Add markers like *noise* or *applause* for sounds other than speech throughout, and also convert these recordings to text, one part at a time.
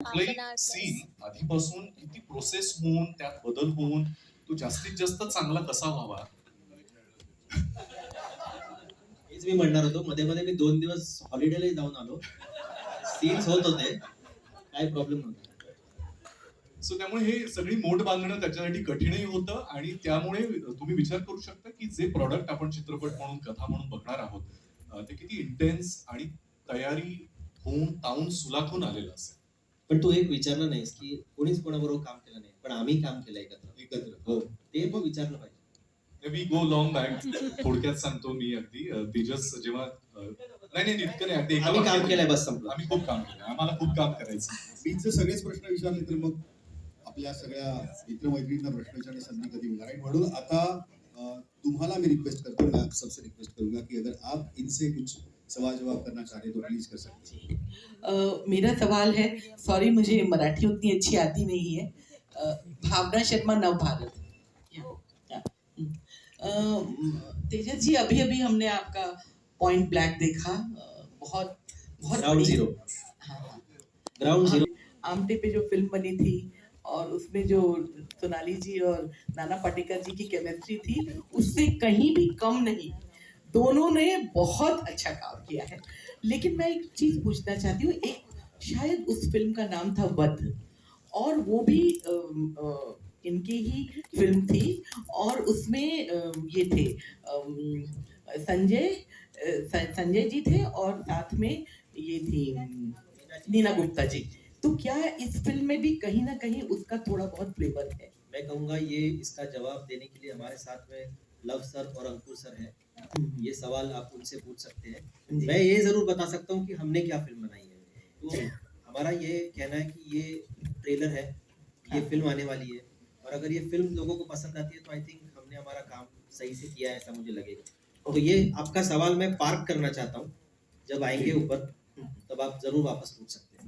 कुठलाही सीन आधीपासून किती प्रोसेस होऊन त्यात बदल होऊन तो जास्तीत जास्त चांगला कसा व्हावा? हेच मी म्हणणार होतो. मध्ये मध्ये मी दोन दिवस हॉलिडेलाही जाऊन आलो. सीन्स होत होते. काही प्रॉब्लेम नव्हता. सो त्यामुळे हे सगळी मोड बांधणं त्याच्यासाठी कठीणही होतं आणि त्यामुळे तुम्ही विचार करू शकता की जे प्रॉडक्ट आपण चित्रपट म्हणून कथा म्हणून बघणार आहोत ते किती इंटेन्स आणि तयारी होऊन तावून सुलाखून आलेलं असेल. पण तू एक विचारलं नाहीस की कोणीच कोणाबरोबर काम केलं नाही पण आम्ही काम केलं एकत्र. एकत्र. हो ते पण विचारलं पाहिजे. वी गो लॉंग बॅक थोडक्यात सांगतो मी अगदी. तेजस जेव्हा नाही नाही इतकं नाही. अगदी एका आम्ही काम केलंय बस संपलं. आम्ही खूप काम केलं आम्हाला खूप काम करायचं. मी जर सगळेच प्रश्न विचारले तर मग आपल्या सगळ्या मित्रमैत्रिणींना प्रश्न विचारण्याची संधी कधी मिळणार आणि म्हणून आता तुम्हाला मैं रिक्वेस्ट करता हूँ मैं आप सबसे रिक्वेस्ट करूंगा कि अगर आप इनसे कुछ सवाल जवाब करना चाहते तो प्लीज़ कर सकते हैं। मेरा सवाल है सॉरी मुझे मराठी उतनी अच्छी आती नहीं है। अ, भावना शर्मा नव भारत। अ, तेजस जी अभी अभी हमने आपका पॉइंट ब्लैक देखा। बहुत बहुत ग्राउंड हाँ, हाँ। ग्राउंड झिरो आमटे पे जो फ़िल्म बनी थी और उसमें जो सोनाली जी और नाना पाटेकर जी की केमिस्ट्री थी उससे कहीं भी कम नहीं। दोनों ने बहुत अच्छा काम किया है। लेकिन मैं एक चीज़ पूछना चाहती हूँ एक शायद उस फ़िल्म का नाम था वध और वो भी अम, अ, इनकी ही फ़िल्म थी और उसमें ये थे संजय संजय जी थे और साथ में ये थी नीना गुप्ता जी। तो क्या इस फ़िल्म में भी कहीं ना कहीं उसका थोड़ा बहुत फ्लेवर है? मैं कहूँगा ये इसका जवाब देने के लिए हमारे साथ में लव सर और अंकुर सर है। ये सवाल आप उनसे पूछ सकते हैं। मैं ये ज़रूर बता सकता हूँ कि हमने क्या फ़िल्म बनाई है। तो हमारा ये कहना है कि ये ट्रेलर है ये हाँ। फ़िल्म आने वाली है। और अगर ये फ़िल्म लोगों को पसंद आती है तो आई थिंक हमने हमारा काम सही से किया है ऐसा मुझे लगेगा। तो ये आपका सवाल मैं पार्क करना चाहता हूँ जब आएँगे ऊपर तब आप ज़रूर वापस पूछ सकते हैं।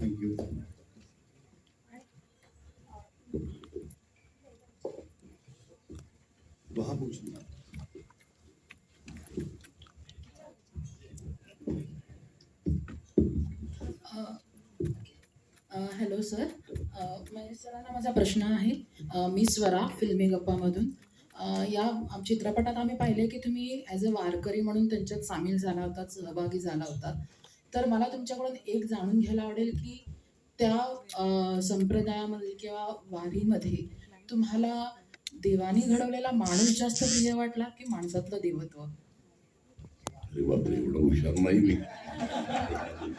थैंक यू वहाँ पूछना हॅलो सर. महेश म्हणजे सरांना माझा प्रश्न आहे. मी स्वरा फिल्मी गप्पामधून. या चित्रपटात आम्ही पाहिले की तुम्ही ॲज अ वारकरी म्हणून त्यांच्यात सामील झाला होता सहभागी झाला होता. तर मला तुमच्याकडून एक जाणून घ्यायला आवडेल की त्या संप्रदायामध्ये किंवा वारीमध्ये तुम्हाला देवानी घडवलेला माणूस जास्त प्रिय वाटला की माणसातलं देवत्व? अरे बापरे एवढा हुशार नाही मी.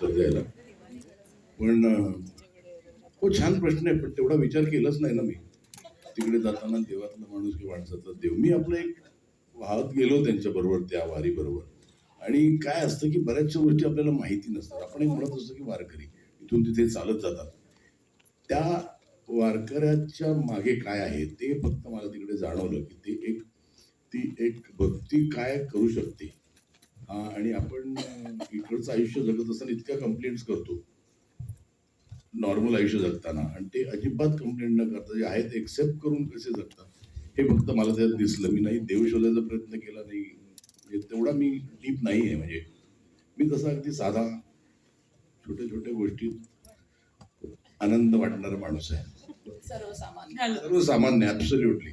द्यायला. पण हो छान प्रश्न आहे पण तेवढा विचार केलाच नाही ना मी. तिकडे जाताना देवातला माणूस की माणसाचा देव मी आपलं एक वाहत गेलो त्यांच्याबरोबर त्या वारीबरोबर आणि काय असतं की बऱ्याचशा गोष्टी आपल्याला माहिती नसतात. आपण एक म्हणत असतो की वारकरी इथून तिथे चालत जातात. त्या वारकऱ्याच्या मागे काय आहे ते फक्त मला तिकडे जाणवलं की ते एक ती एक भक्ती काय करू शकते. हा, आणि आपण इकडचं आयुष्य जगत असताना इतक्या कंप्लेंट्स करतो. नॉर्मल आयुष्य जगताना. आणि ते अजिबात कंप्लेंट न करता जे आहेत एक्सेप्ट करून कसे जगतात. हे फक्त मला त्यात दिसलं. मी नाही देव शोधायचा प्रयत्न केला नाही. म्हणजे तेवढा मी डीप नाही आहे म्हणजे मी तसा अगदी साधा छोट्या छोट्या गोष्टीत आनंद वाटणारा माणूस आहे. सर्वसामान्य. हॅलो. सर्वसामान्य ॲब्सोल्युटली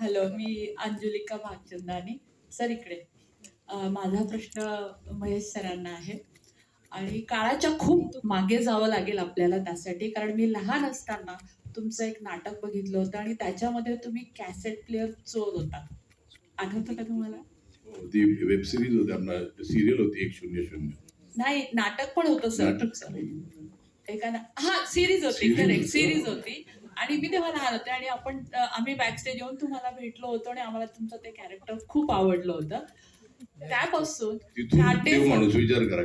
हॅलो मी अंजुलिका भागचंदानी. सर इकडे. माझा प्रश्न महेश सरांना आहे. आणि काळाच्या खूप मागे जावं लागेल आपल्याला त्यासाठी. कारण मी लहान असताना तुमचं एक नाटक बघितलं होतं आणि त्याच्यामध्ये तुम्ही कॅसेट प्लेअर चोर होता. आठवतं का तुम्हाला? ती वेब सिरीज होती आपला सिरियल होती एक शून्य शून्य. नाही नाटक पण होतं सर. एका हा सिरीज होती करेक्ट. सिरीज होती. आणि मी तेव्हा लहान होते आणि आपण आम्ही बॅकस्टेज येऊन तुम्हाला भेटलो होतो आणि आम्हाला तुमचं ते कॅरेक्टर खूप आवडलं होतं. त्यापासून देव माणूस विचार करा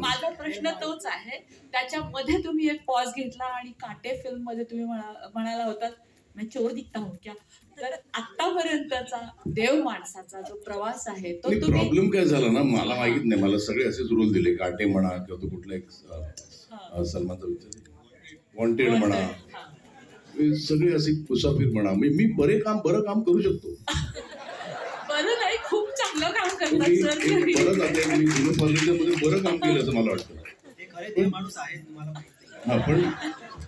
माझा प्रश्न तोच आहे. त्याच्यामध्ये तुम्ही एक पॉज घेतला आणि काटे फिल्ममध्ये तुम्ही म्हणा- म्हणाला होता मैं चोर दिखता हूँ क्या? तर आतापर्यंतचा देव माणसाचा जो प्रवास आहे तो प्रॉब्लेम काय झाला ना? मला माहीत नाही. मला सगळे असेच रोल दिले. काटे म्हणा किंवा तो कुठला एक सलमानचा विचार वॉन्टेड म्हणा. सगळे असे मुसाफिर म्हणा. मी बरे काम बरं काम करू शकतो. *laughs* बरं चांगलं काम करतात सर. बरं जाते मी जुनं फर्निचरमध्ये बरं काम केलं असं मला वाटतं. खरे अरे ते माणूस आहे तुम्हाला माहिती आहे. हा पण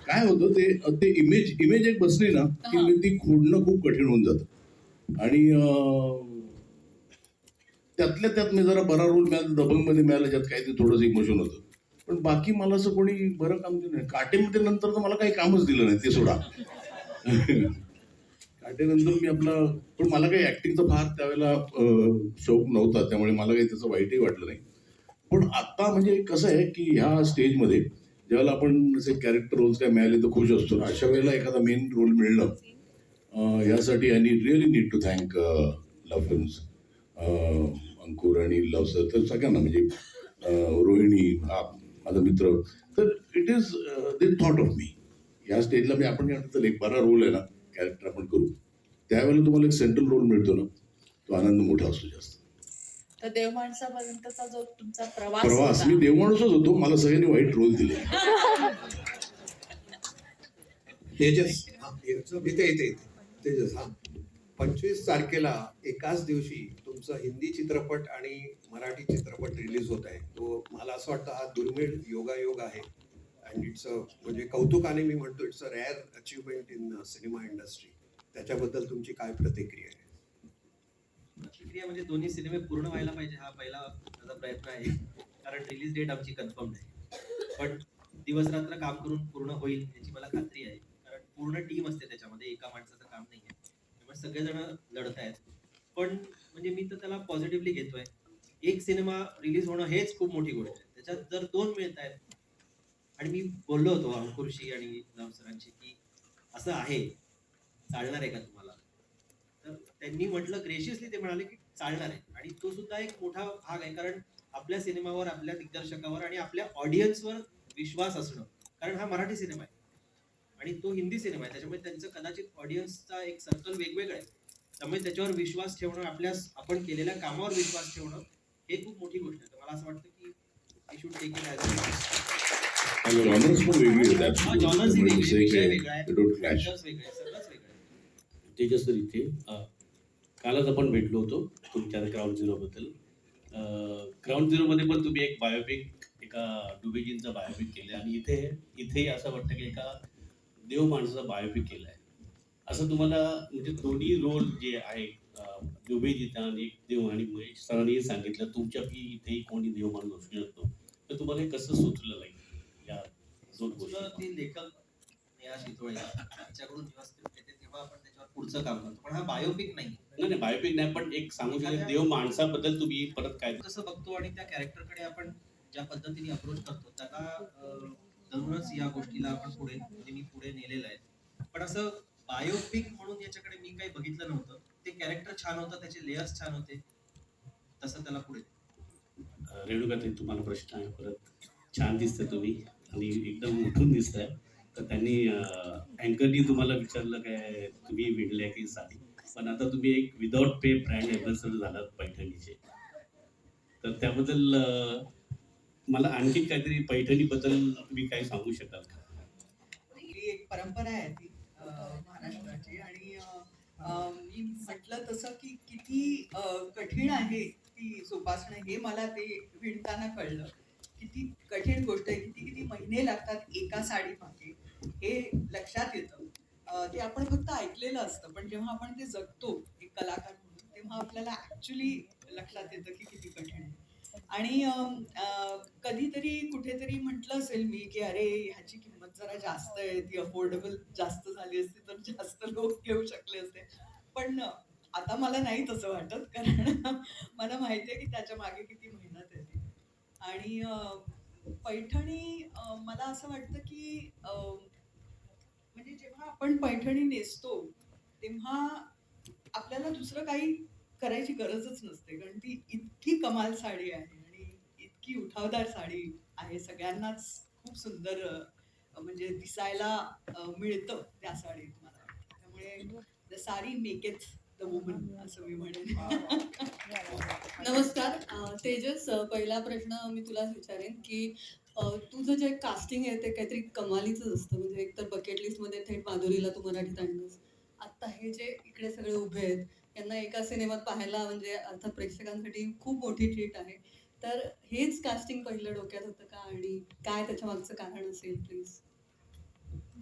काय होतं ते ते इमेज इमेज एक बसली ना की हा. ती खोडणं खूप कठीण होऊन जातं. आणि अं, त्यातल्या त्यात मी जरा बरा रोल मिळाला दबंगमध्ये मिळाला ज्यात काही ते थोडंसं इमोशन होतं. पण बाकी मला असं कोणी बरं काम दिलं नाही. काटेमध्ये नंतर तर मला काही कामच दिलं नाही ते सोडा. *laughs* त्यानंतर मी आपला पण मला काही ऍक्टिंगचा फार त्यावेळेला शौक नव्हता. त्यामुळे मला काही त्याचं वाईटही वाटलं नाही. पण आता म्हणजे कसं आहे की ह्या स्टेजमध्ये ज्यावेळेला आपण असे कॅरेक्टर रोल्स काय मिळाले तर खुश असतो. ना अशा वेळेला एखादा मेन रोल मिळणं यासाठी I need really need to thank Luv Films Ankur आणि लव सर तर सगळ्यांना म्हणजे रोहिणी हा माझा मित्र. तर it is the thought of मी या स्टेजला मी आपण काय म्हणतो, एक बरा रोल आहे ना. कॅरेक्टर आपण करू. त्यावेळेला तुम्हाला एक सेंट्रल रोल मिळतो ना तो आनंद मोठा असतो जास्त. तर देव माणसापर्यंतचा जो तुमचा प्रवास प्रवास होता. मी देवमाणूसच होतो मला सगळ्यांनी वाईट रोल दिले. तेजस हा, इथे इथे तेजस हा. पंचवीस तारखेला एकाच दिवशी तुमचा हिंदी चित्रपट आणि मराठी चित्रपट रिलीज होत आहे. तो मला असं वाटतं हा दुर्मिळ योगायोग आहे. अँड इट्स अ म्हणजे कौतुकाने मी म्हणतो it's a rare achievement in cinema industry त्याच्याबद्दल तुमची काय प्रतिक्रिया आहे? प्रतिक्रिया म्हणजे दोन्ही सिनेमे पूर्ण व्हायला पाहिजे हा पहिला माझा प्रयत्न आहे. कारण रिलीज डेट आमची कन्फर्म नाही पण दिवस रात्र काम करून पूर्ण होईल याची मला खात्री आहे. कारण पूर्ण टीम असते त्याच्यामध्ये एका माणसाचं काम नाही आहे. त्यामुळे सगळेजण लढत आहेत पण म्हणजे मी तर त्याला पॉझिटिव्हली घेतोय. एक सिनेमा रिलीज होणं हेच खूप मोठी गोष्ट आहे. त्याच्यात जर दोन मिळत आहेत आणि मी बोललो होतो अंकुरशी आणि सरांशी की असं आहे चालणार आहे का तुम्हाला? तर त्यांनी म्हटलं ग्रेशियसली ते म्हणाले की चालणार आहे. आणि तो सुद्धा एक मोठा भाग आहे कारण आपल्या सिनेमावर आपल्या दिग्दर्शकावर आणि आपल्या ऑडियन्सवर विश्वास असणं कारण हा मराठी सिनेमा आहे. आणि तो हिंदी सिनेमा आहे त्याच्यामुळे त्यांचं कदाचित ऑडियन्सचा एक सर्कल वेगवेगळं आहे. त्यामुळे त्याच्यावर विश्वास ठेवणं आपल्या आपण केलेल्या कामावर विश्वास ठेवणं हे खूप मोठी गोष्ट आहे. तर मला असं वाटतं की I should take it as genres पण वेगळी आहेत हा जॉनर्स वेगळी तेजस सर इथे. कालच आपण भेटलो होतो तुमच्या ग्राउंड झिरोबद्दल ग्राउंड झिरोमध्ये पण तुम्ही एक बायोपिक एका डुबेजींचा बायोपिक केलं आणि इथे इथेही असं वाटतं की एका देव माणसाचा बायोपिक केला आहे असं तुम्हाला म्हणजे दोन्ही रोल जे आहे अ, डुबेजीचा आणि एक देव आणि महेश सरांनी सांगितलं तुमच्यापैकी इथेही कोणी देव माणूस असू शकतो. तर तुम्हाला हे कसं सुचलं नाही या दोन गोष्टी. तुझं ती लेखक शितोळे जेव्हा स्क्रिप्ट येते तेव्हा आपण त्याच्यावर पुढचं काम करतो. पण हा बायोपिक नाही. नाही नाही बायोपिक नाही पण एक सांगू शकतो देव माणसाबद्दल तुम्ही परत काय कसं बघतो आणि त्या कॅरेक्टरकडे आपण ज्या पद्धतीने अप्रोच करतो त्याला जरूरच या गोष्टीला आपण पुढे म्हणजे मी पुढे नेलेलं आहे. पण असं बायोपिक म्हणून याच्याकडे मी काही बघितलं नव्हतं. ते कॅरेक्टर छान होतं त्याचे लेयर्स छान होते. तसं त्याला पुढे रेणुकाताई तुम्हाला प्रश्न आहे परत छान दिसतं तुम्ही. आणि एकदम उठून दिसताय. तर त्यांनी अँकरनी तुम्हाला विचारलं काय तुम्ही विणल्या की साडी पण आता तुम्ही एक विदाउट पे ब्रँड एम्बॅसडर झालात पैठणीचे. तर त्याबद्दल मला आणखी काहीतरी पैठणीबद्दल तुम्ही काय सांगू शकाल का? ही एक परंपरा आहे ती महाराष्ट्राची. आणि मी म्हटलं तसं की किती कठीण आहे ती जोपासणं हे मला ते विणताना कळलं. किती कठीण गोष्ट आहे किती किती महिने लागतात एका साडी मागे हे लक्षात येतं. ते आपण फक्त ऐकलेलं असतं पण जेव्हा आपण ते जगतो एक कलाकार म्हणून तेव्हा आपल्याला ऍक्च्युली लक्षात येतं की किती कठीण आहे. आणि कधीतरी कुठेतरी म्हटलं असेल मी की अरे ह्याची किंमत जरा जास्त आहे ती अफोर्डेबल जास्त झाली असती तर जास्त लोक घेऊ शकले असते. पण आता मला नाही तसं वाटत कारण *laughs* मला माहिती आहे की त्याच्यामागे किती महिने आणि पैठणी मला असं वाटतं की अं, म्हणजे जेव्हा आपण पैठणी नेसतो तेव्हा आपल्याला दुसरं काही करायची गरजच नसते. कारण ती इतकी कमाल साडी आहे आणि इतकी उठावदार साडी आहे. सगळ्यांनाच खूप सुंदर म्हणजे दिसायला मिळतं त्या साडीत मला. त्यामुळे द साडी मेकेच द वुमन असं मी म्हणेन. नमस्कार. तेजस पहिला प्रश्न मी तुलाच विचारेन की तुझं जे कास्टिंग आहे ते काहीतरी कमालीचं असतं. म्हणजे एकतर बकेट लिस्टमध्ये थेट माधुरीला तू मराठीत आणलंस. आत्ता हे जे इकडे सगळे उभे आहेत यांना एका सिनेमात पाहायला म्हणजे अर्थात प्रेक्षकांसाठी खूप मोठी ट्रीट आहे. तर हेच कास्टिंग पहिलं डोक्यात होतं का? आणि काय त्याच्या मागचं कारण असेल प्लीज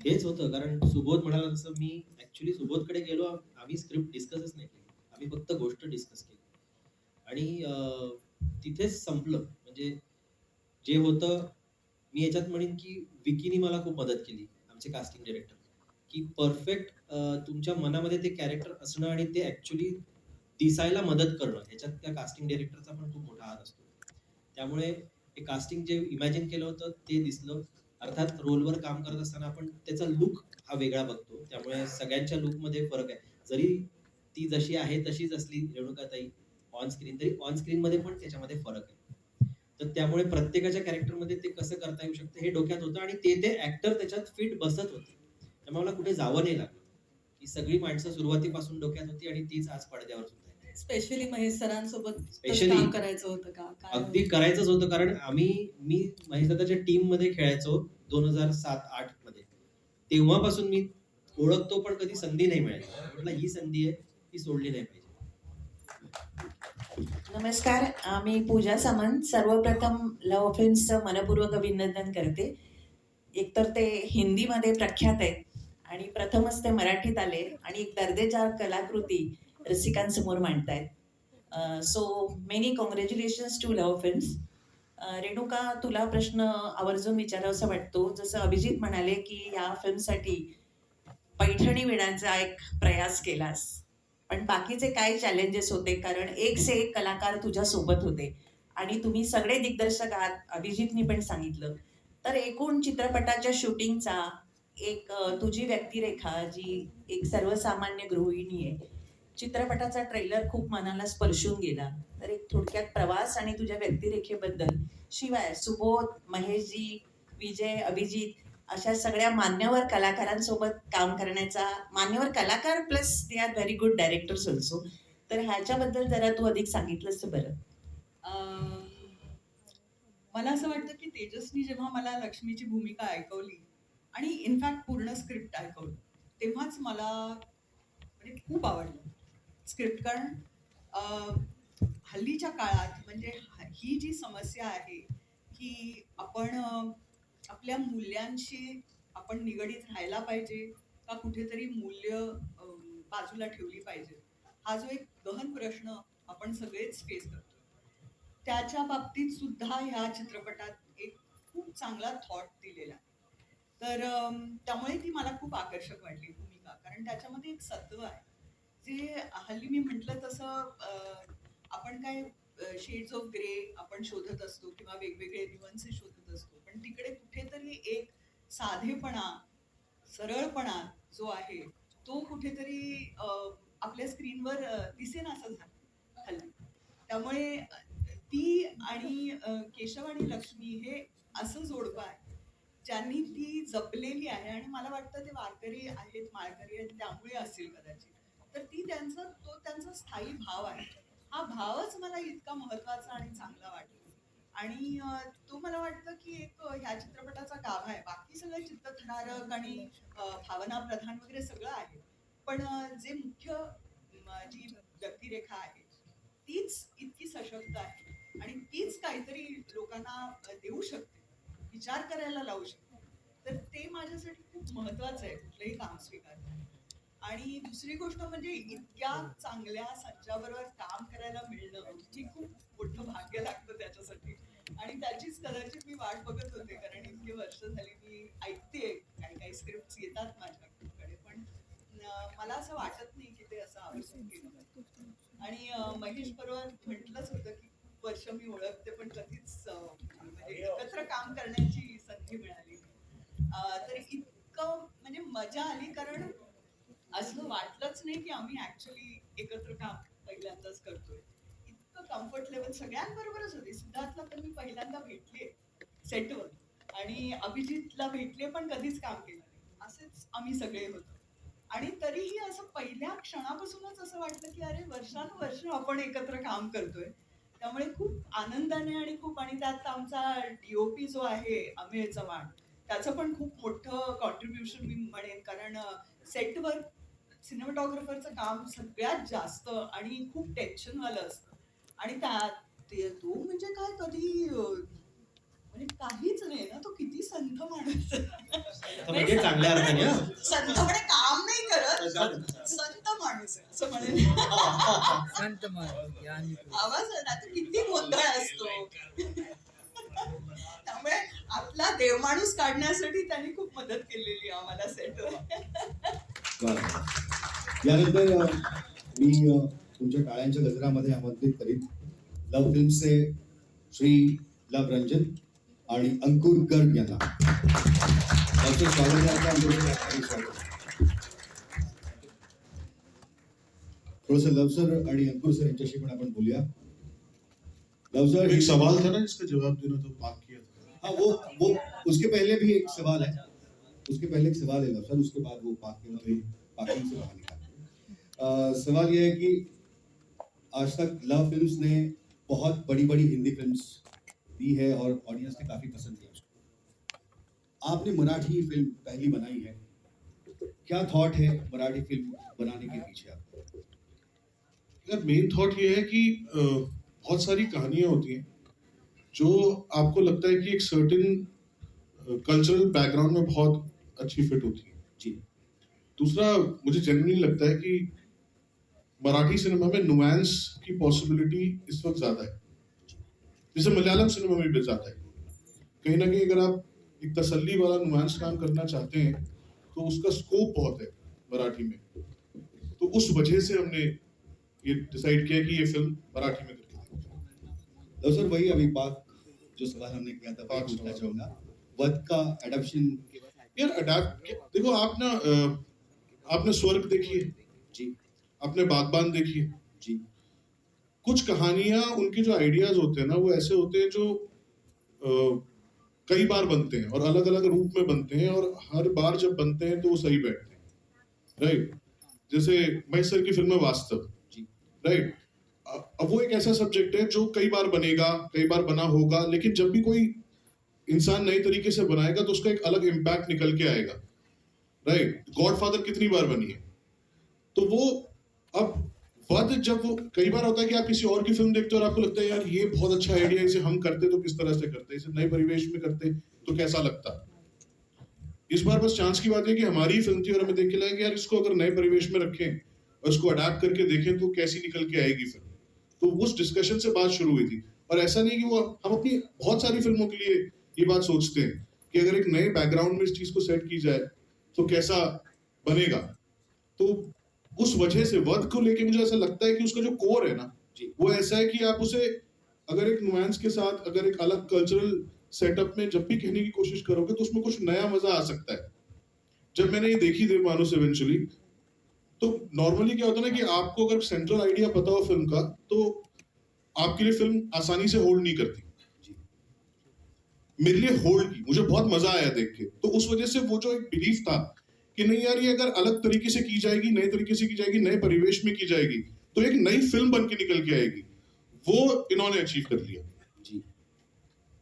हेच होतं. कारण सुबोध म्हणाला तसं मी ऍक्च्युली सुबोधकडे गेलो आम्ही स्क्रिप्ट डिस्कसच नाही केली. आम्ही फक्त गोष्ट डिस्कस केली. आणि तिथेच संपलं. म्हणजे जे होतं मी याच्यात म्हणेन की विकीनी मला खूप मदत केली आमचे कास्टिंग डिरेक्टर की परफेक्ट तुमच्या मनामध्ये ते कॅरेक्टर असणं आणि ते ऍक्च्युली दिसायला मदत करणं. ह्याच्यात त्या कास्टिंग डिरेक्टरचा पण खूप मोठा हात असतो. त्यामुळे हे कास्टिंग जे इमॅजिन केलं होतं ते दिसलं. अर्थात रोलवर काम करत असताना आपण त्याचा लुक हा वेगळा बघतो. त्यामुळे सगळ्यांच्या लुकमध्ये फरक आहे. जरी ती जशी आहे तशीच असली रेणुकाताई ऑन स्क्रीन तरी ऑन स्क्रीन मध्ये पण त्याच्यामध्ये फरक आहे. तर त्यामुळे प्रत्येकाच्या कॅरेक्टरमध्ये ते कसं करता येऊ शकतं हे डोक्यात होतं आणि ते ते ऍक्टर त्याच्यात फिट बसत होते. त्यामुळे मला कुठे जावं नाही लागलं. ही सगळी माणसं सुरुवातीपासून डोक्यात होती आणि तीच आज पडद्यावर सुद्धा स्पेशली महेश सरांसोबत काम करायचं होतं का? अगदी करायचंच होतं. कारण आम्ही मी महेशदादाच्या टीममध्ये खेळायचो. दोन हजार सात आठमध्ये. तेव्हापासून मी ओळखतो पण कधी संधी नाही मिळाली. म्हटलं ही संधी आहे ती सोडली नाही पाहिजे. नमस्कार मी पूजा सामंत. सर्वप्रथम लव फिल्म्सचं मनपूर्वक अभिनंदन करते. एकतर ते हिंदीमध्ये प्रख्यात आहेत आणि प्रथमच ते मराठीत आले आणि एक दर्जेदार कलाकृती रसिकांसमोर मांडतायत. So many congratulations to Luv Films Renuka तुला प्रश्न आवर्जून विचारावासा वाटतो. जसं अभिजित म्हणाले की या फिल्मसाठी पैठणी विणाचा एक प्रयास केलास. पण बाकीचे काय चॅलेंजेस होते? कारण एक से एक कलाकार तुझ्या सोबत होते. आणि तुम्ही सगळे दिग्दर्शक आहात अभिजितनी पण सांगितलं. तर एकूण चित्रपटाच्या शूटिंगचा एक तुझी व्यक्तिरेखा जी एक सर्वसामान्य गृहिणी आहे चित्रपटाचा ट्रेलर खूप मनाला स्पर्शून गेला. तर एक थोडक्यात प्रवास आणि तुझ्या व्यक्तिरेखेबद्दल. शिवाय सुबोध महेशजी विजय अभिजित अशा सगळ्या मान्यवर कलाकारांसोबत काम करण्याचा मान्यवर कलाकार plus they are very good directors also तर ह्याच्याबद्दल जरा तू अधिक सांगितलंस तर बरं. मला असं वाटतं की तेजसनी जेव्हा मला लक्ष्मीची भूमिका ऐकवली आणि इनफॅक्ट पूर्ण स्क्रिप्ट ऐकवलं तेव्हाच मला म्हणजे खूप आवडलं. स्क्रिप्ट कारण हल्लीच्या काळात म्हणजे ही जी समस्या आहे की आपण आपल्या मूल्यांशी आपण निगडीत राहायला पाहिजे का कुठेतरी मूल्य बाजूला ठेवली पाहिजे हा जो एक गहन प्रश्न आपण सगळेच फेस करतो. त्याच्या बाबतीत सुद्धा ह्या चित्रपटात एक खूप चांगला थॉट दिलेला आहे. तर त्यामुळे ती मला खूप आकर्षक वाटली भूमिका कारण त्याच्यामध्ये एक सत्व आहे. जे हल्ली मी म्हटलं तसं आपण काय शेड्स ऑफ ग्रे आपण शोधत असतो किंवा वेगवेगळे निवन्सेस शोधत असतो पण तिकडे कुठेतरी एक साधेपणा सरळपणा जो आहे तो कुठेतरी अ, आपल्या स्क्रीनवर दिसेन असं झालं हल्ली. त्यामुळे ती आणि केशव आणि लक्ष्मी हे असं जोडपं आहे ज्यांनी ती जपलेली आहे आणि मला वाटतं ते वारकरी आहेत माळकरी आहेत त्यामुळे असेल कदाचित. तर ती त्यांचा तो त्यांचा स्थायी भाव आहे. हा भावच मला इतका महत्त्वाचा आणि चांगला वाटला आणि तो मला वाटतं की एक ह्या चित्रपटाचा गाभा आहे. बाकी सगळं चित्तथरारक आणि भावना प्रधान वगैरे सगळं आहे. पण जे मुख्य जी व्यक्तिरेखा आहे तीच इतकी सशक्त आहे. आणि तीच काहीतरी लोकांना देऊ शकते. विचार करायला लावू शकते. तर ते माझ्यासाठी खूप महत्वाचं आहे. कुठलंही काम स्वीकारणं आणि दुसरी गोष्ट म्हणजे इतक्या चांगल्या संचाबरोबर काम करायला मिळणं हे खूप मोठं भाग्य लागतं त्याच्यासाठी. आणि त्याचीच कदाचित मी वाट बघत होते कारण इतके वर्ष झाली मी ऐकते काही काही स्क्रिप्ट येतात माझ्याकडे पण मला असं वाटत नाही की ते असं आवश्यक केलं आणि महेश बरोबर म्हटलंच होतं की खूप वर्ष मी ओळखते पण कधीच म्हणजे एकत्र काम करण्याची संधी मिळाली तर इतकं म्हणजे मजा आली कारण असं वाटलंच नाही की आम्ही ऍक्च्युली एकत्र काम पहिल्यांदाच करतोय. इतकं कम्फर्ट लेवल सगळ्यांबरोबरच होते. सिद्धार्थला तर मी पहिल्यांदा भेटले सेटवर आणि अभिजितला भेटले पण कधीच काम केलं नाही. असेच आम्ही सगळे होतो. आणि तरीही असं पहिल्या क्षणापासूनच असं वाटलं की अरे वर्षानुवर्ष आपण एकत्र काम करतोय. त्यामुळे खूप आनंदाने आणि खूप आणि त्यात आमचा डीओपी जो आहे अमेय चव्हाण त्याचं पण खूप मोठं कॉन्ट्रीब्युशन मी म्हणेन. कारण सेटवर सिनेमॅटोग्राफरचं काम सगळ्यात जास्त आणि खूप टेन्शनवालं असतं आणि त्या ते म्हणजे काय कधी म्हणजे काहीच नाही ना तो किती संत माणूस आहे. म्हणजे चांगल्या अर्थाने हा. संत म्हणे काम नाही करत संत माणूस आहे असं म्हणेल आवाज आहे ना तो किती गोंधळ असतो त्यामुळे आपला देवमाणूस काढण्यासाठी त्यांनी खूप मदत केलेली आहे आम्हाला सेटवर बरं. यानंतर मी तुमच्या टाळ्यांच्या गजरामध्ये आमंत्रित करीन लव फिल्मचे श्री लव रंजन आणि अंकुर गर्ग यांना. त्यांचं स्वागत. थोडंसं लव सर आणि अंकुर सर यांच्याशी पण आपण बोलूया. लव सर एक सवाल था ना जिसका जवाब देना तो पाक किया था. हाँ वो वो उसके पहले भी एक सवाल है. उसके पहले एक सवाल है लफसर उसके बाद वो पाक पाकिंग से बाहर निकाल सवाल यह है कि आज तक लव फिल्म्स ने बहुत बड़ी बड़ी हिंदी फिल्म्स दी है और ऑडियंस ने काफ़ी पसंद किया उसको। आपने मराठी फ़िल्म पहली बनाई है। क्या थॉट है मराठी फ़िल्म बनाने के पीछे आपको? यार मेन थॉट ये है कि बहुत सारी कहानियाँ होती हैं जो आपको लगता है कि एक सर्टेन कल्चरल बैकग्राउंड में बहुत अच्छी फिट होती है। जी। दूसरा मुझे जनरली लगता है कि मराठी सिनेमा में नुआंस की पॉसिबिलिटी इस वक्त ज़्यादा है। जैसे मलयालम सिनेमा में भी ज़्यादा है। कहीं ना कहीं अगर आप एक तसल्ली वाला नुआंस काम करना चाहते हैं तो उसका स्कोप बहुत है मराठी में। तो उस वजह से हमने ये डिसाइड किया कि ये फ़िल्म मराठी में करके लव सर वही अभी पाक जो सवाल हमने किया था पाक पूछना चाहूँगा। वध का एडप्शन यार अडाप्ट देखो आप ना आपने स्वर्ग देखी आपने बागबान देखी है? जी। कुछ कहानियाँ उनके जो आइडियाज़ होते हैं ना वो ऐसे होते हैं जो अ, कई बार बनते हैं और अलग अलग रूप में बनते हैं और हर बार जब बनते हैं तो वो सही बैठते हैं। राइट जैसे महेश सर की फ़िल्म है वास्तव। जी। राइट अब वो एक ऐसा सब्जेक्ट है जो कई बार बनेगा कई बार बना होगा लेकिन जब भी कोई इंसान नए तरीके से बनाएगा तो उसका एक अलग इम्पैक्ट निकल के आएगा। राइट गॉडफादर कितनी बार बनी है? तो वो वध जब वो कई बार होता है कि आप किसी और की फ़िल्म देखते हो और आपको लगता है, यार, ये बहुत अच्छा आइडिया इसे हम करते तो किस तरह से करते, इसे नए परिवेश में करते तो कैसा लगता? इस बार बस चांस की बात है कि हमारी फ़िल्म थी और हमें देख के लगा कि, यार, इसको अगर नए परिवेश में रखें और इसको अडाप्ट करके देखें तो कैसी निकल के आएगी फ़िल्म तो उस डिस्कशन से बात शुरू हुई थी। और ऐसा नहीं कि वो, हम अपनी बहुत सारी फ़िल्मों के लिए ये बात सोचते हैं कि अगर एक नए बैकग्राउंड में इस चीज़ को सेट की जाए तो कैसा बनेगा। तो उस वजह से वध को लेके मुझे ऐसा लगता है कि उसका जो कोर है ना वो ऐसा है कि आप उसे अगर एक नुआंस के साथ अगर एक अलग कल्चरल सेटअप में जब भी कहने की कोशिश करोगे तो उसमें कुछ नया मज़ा आ सकता है। जब मैंने ये देखी देवमानुस इवेंचुअली तो नॉर्मली क्या होता है ना कि आपको अगर सेंट्रल आइडिया पता हो फ़िल्म का तो आपके लिए फ़िल्म आसानी से होल्ड नहीं करती। मेरे लिए होल्ड की मुझे बहुत मज़ा आया देख के। तो उस वजह से वो जो एक बिलीफ था कि नहीं यार ये अगर अलग तरीके से की जाएगी नए तरीके से की जाएगी नए परिवेश में की जाएगी तो एक नई फ़िल्म बन के निकल के आएगी। वो इन्होंने अचीव कर लिया। जी।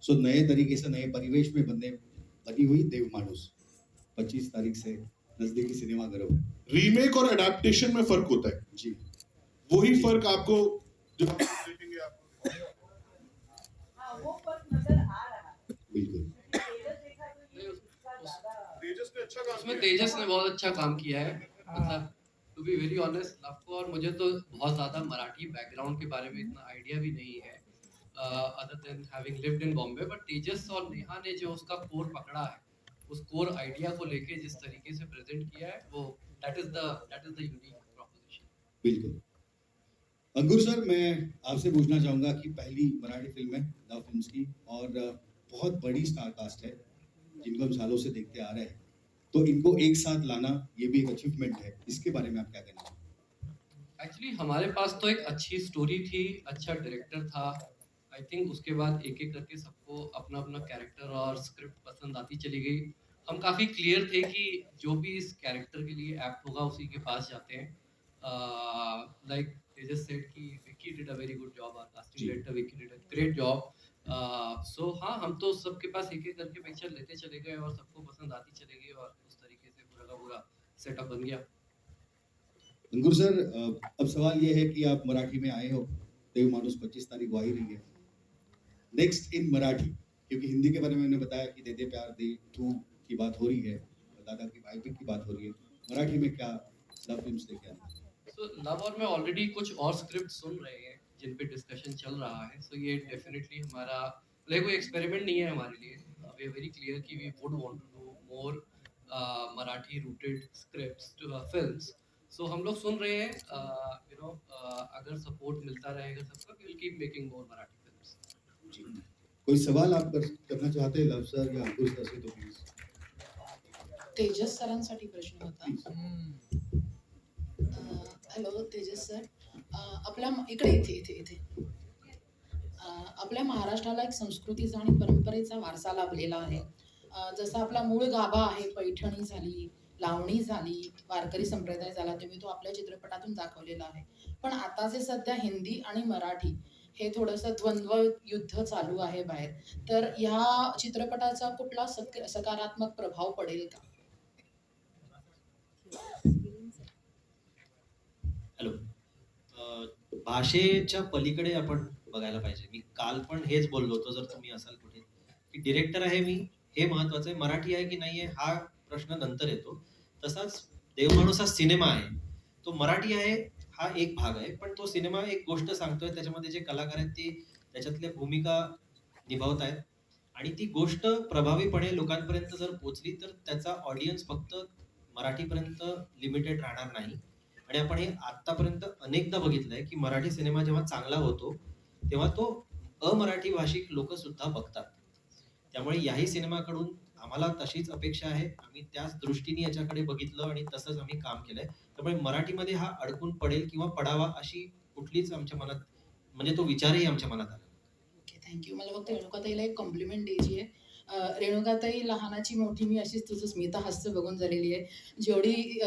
सो so, नए तरीके से नए परिवेश में बनने बनी हुई देव मानुस। 25 तारीख से नजदीकी सिनेमाघरों में। रीमेक और अडेप्टेशन में फ़र्क होता है। जी। वही फ़र्क आपको जब आपको *coughs* बिल्कुल तेजस ने अच्छा काम उसमें तेजस ने बहुत अच्छा काम किया है। मतलब टू बी वेरी ऑनेस्ट आपको और मुझे तो बहुत ज़्यादा मराठी बैकग्राउंड के बारे में इतना आइडिया भी नहीं है other than having lived in Bombay but Tejas और नेहा ने जो उसका कोर पकड़ा है उस कोर आइडिया को लेके जिस तरीके से प्रेजेंट किया है वो that is the that is the unique proposition बिल्कुल। अंकुर सर मैं आपसे पूछना चाहूँगा कि पहली मराठी फ़िल्म है लव फिल्म्स की और बहुत बड़ी स्टार कास्ट है जिनको हम सालों से देखते आ रहे हैं। तो इनको एक साथ लाना ये भी एक अचीवमेंट है। इसके बारे में आप क्या कहना एक्चुअली हमारे पास तो एक अच्छी स्टोरी थी अच्छा डायरेक्टर था। आई थिंक उसके बाद एक एक करके सबको अपना अपना कैरेक्टर और स्क्रिप्ट पसंद आती चली गई। हम काफ़ी क्लियर थे कि जो भी इस कैरेक्टर के लिए एक्ट होगा उसी के पास जाते हैं। लाइक तेजस सेड कि Vicky did a very good job our casting G. Director Vicky did a great job so हाँ हम तो सबके पास एक एक करके पिक्चर लेते चले गए और सबको पसंद आती चली गई और उस तरीके से पूरा का पूरा सेटअप बन गया। अंकुर सर अब सवाल ये है कि आप मराठी में आए हो देव मानुस 25 तारीख को आ ही रही है। नेक्स्ट इन मराठी क्योंकि हिंदी के बारे में मैंने बताया कि दे दे प्यार दे टू की बात हो रही है दादा की बायोपिक की बात हो रही है। मराठी में क्या लव फिल्म्स देखे आप? सो लव और में ऑलरेडी कुछ और स्क्रिप्ट सुन रहे जिन पे डिस्कशन चल रहा है सो ये डेफिनेटली हमारा लाइक कोई एक्सपेरिमेंट नहीं है हमारे लिए। वी आर वेरी क्लियर कि we would want to do more Marathi rooted scripts to films so हम लोग सुन रहे हैं यू नो अगर सपोर्ट मिलता रहेगा सबका will keep making more Marathi films कोई सवाल आप कर, करना चाहते हैं लव सर या अंकुश सर से तो प्लीज़ तेजस सरांसाठी प्रश्न होता। Hello Tejas sir. आपल्या इकडे इथे इथे इथे. आपल्या महाराष्ट्राला एक संस्कृतीचा आणि परंपरेचा वारसा लाभलेला आहे. जसा आपला मूळ गाभा आहे पैठणी झाली लावणी झाली वारकरी संप्रदाय झाला तुम्ही तो आपल्या चित्रपटातून दाखवलेला आहे. पण आता जे सध्या हिंदी आणि मराठी हे थोडंसं द्वंद्व युद्ध चालू आहे बाहेर तर ह्या चित्रपटाचा कुठला सक सकारात्मक प्रभाव पडेल का हॅलो अ, भाषेच्या पलीकडे आपण बघायला पाहिजे. मी काल पण हेच बोललो होतो जर तुम्ही असाल कुठे की डिरेक्टर आहे मी हे महत्वाचं आहे. मराठी आहे की नाही आहे हा प्रश्न नंतर येतो. तसाच देवमाणूस हा सिनेमा आहे. तो मराठी आहे हा एक भाग आहे. पण तो सिनेमा एक गोष्ट सांगतोय त्याच्यामध्ये जे कलाकार आहेत ते त्याच्यातल्या भूमिका निभावत आहेत. आणि ती गोष्ट प्रभावीपणे लोकांपर्यंत जर पोचली तर त्याचा ऑडियन्स फक्त मराठीपर्यंत लिमिटेड राहणार नाही. आणि आपण हे आतापर्यंत अनेकदा बघितलंय की मराठी सिनेमा जेव्हा चांगला होतो तेव्हा तो अमराठी भाषिक लोक सुद्धा बघतात. त्यामुळे याही सिनेमाकडून आम्हाला तशीच अपेक्षा आहे. आम्ही त्याच दृष्टीने याच्याकडे बघितलं आणि तसंच आम्ही काम केलंय. त्यामुळे मराठीमध्ये हा अडकून पडेल किंवा पडावा अशी कुठलीच आमच्या मनात म्हणजे तो विचारही आमच्या मनात आला ओके थँक्यू मला फक्त रेणुकाताईला एक कॉम्प्लिमेंट द्यायची आहे रेणुकाताई लहानाची मोठी मी अशीच तुझं स्मिता हास्य बघून झालेली आहे. जेवढी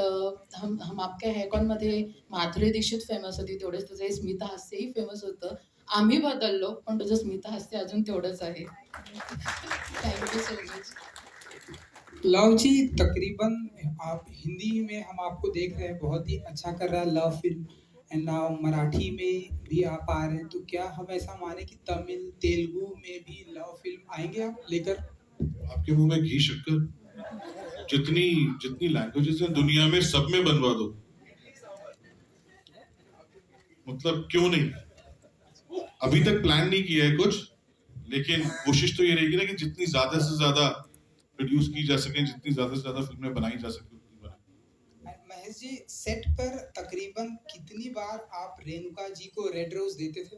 हम हम आपल्या हॅकॉनमध्ये माधुरी दीक्षित फेमस होती तेवढेच तुझं हे स्मिता हास्यही फेमस होतं. आम्ही बदललो पण तुझं स्मिता हास्य अजून तेवढंच आहे. Thank you so much Luv ji तकरीबन आप हिंदी में हम आपको देख रहे हैं बहुत ही अच्छा कर रहा है लव फिल्म नाउ मराठी में भी आप आ रहे हैं तो क्या हम ऐसा माने कि तमिल तेलुगु में भी लव फ़िल्म आएँगे आप लेकर? आपके मुँह में घी शक्कर। जितनी जितनी लैंग्वेजेस हैं दुनिया में सब में बनवा दो। मतलब क्यों नहीं? अभी तक प्लान नहीं किया है कुछ लेकिन कोशिश तो ये रहेगी ना कि जितनी ज़्यादा से ज़्यादा प्रोड्यूस की जा सके जितनी ज़्यादा से ज़्यादा फ़िल्में बनाई जा सके उतनी महेश जी सेट पर तकरीबन कितनी बार आप रेणुका जी को रेड रोज देते थे?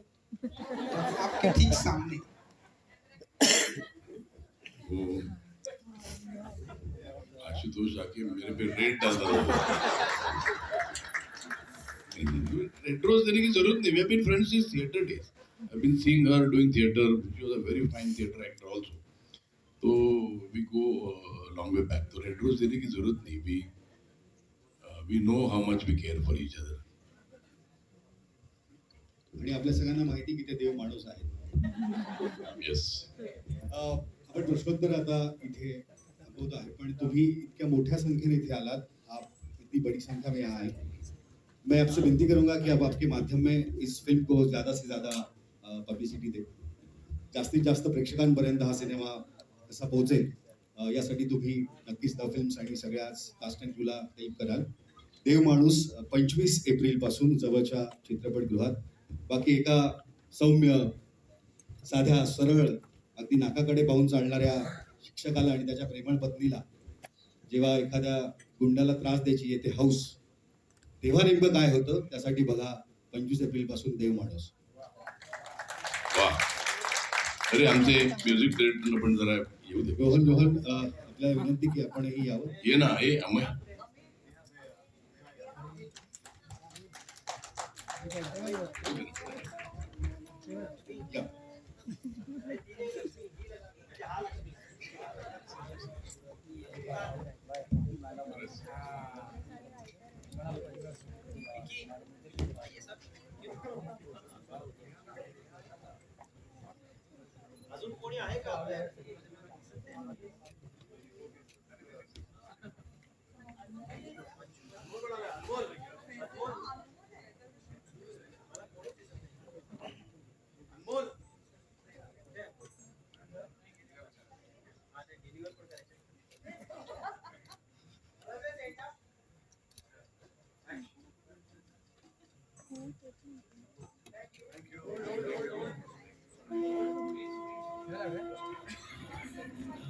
आपके ठीक सामने। आशुतोष आके मेरे पे रेड डाल रेड रोज देने की ज़रूरत नहीं। Have been friends since theatre days I been seeing her doing theatre she was a very fine theatre actor also तो we go long way back तो रेड रोज देने की ज़रूरत नहीं। We we know how much we care for each other आणि आपल्या सगळ्यांना माहिती की ते देव माणूस आहेत. यस आपण प्रश्नोत्तर आता इथे थांबवत आहे पण तुम्ही इतक्या मोठ्या संख्येने इथे आलात आप इतनी बड़ी संख्या में यहाँ आए मैं आपसे विनती करूंगा कि आप आपके माध्यम में इस फिल्म को ज़्यादा से ज़्यादा पब्लिसिटी दे. जास्तीत जास्त प्रेक्षकांपर्यंत हा सिनेमा कसा पोहोचेल यासाठी तुम्ही नक्कीच द फिल्म्स आणि सगळ्या कास्ट अँड क्रूला हेल्प कराल. देव माणूस पंचवीस एप्रिलपासून जवळच्या चित्रपटगृहात बाकी एका सौम्य साध्या सरळ अगदी नाकाकडे पाहून चालणाऱ्या शिक्षकाला आणि त्याच्या प्रेमळ पत्नीला जेव्हा एखाद्या गुंडाला त्रास द्यायची येते हौस तेव्हा नेमकं काय होतं? त्यासाठी बघा पंचवीस एप्रिलपासून देव माणूस. अरे आमचे म्युझिक पण जरा येऊ दे. रोहन रोहन आपल्याला विनंती की आपणही यावं. ये ना ये Okay.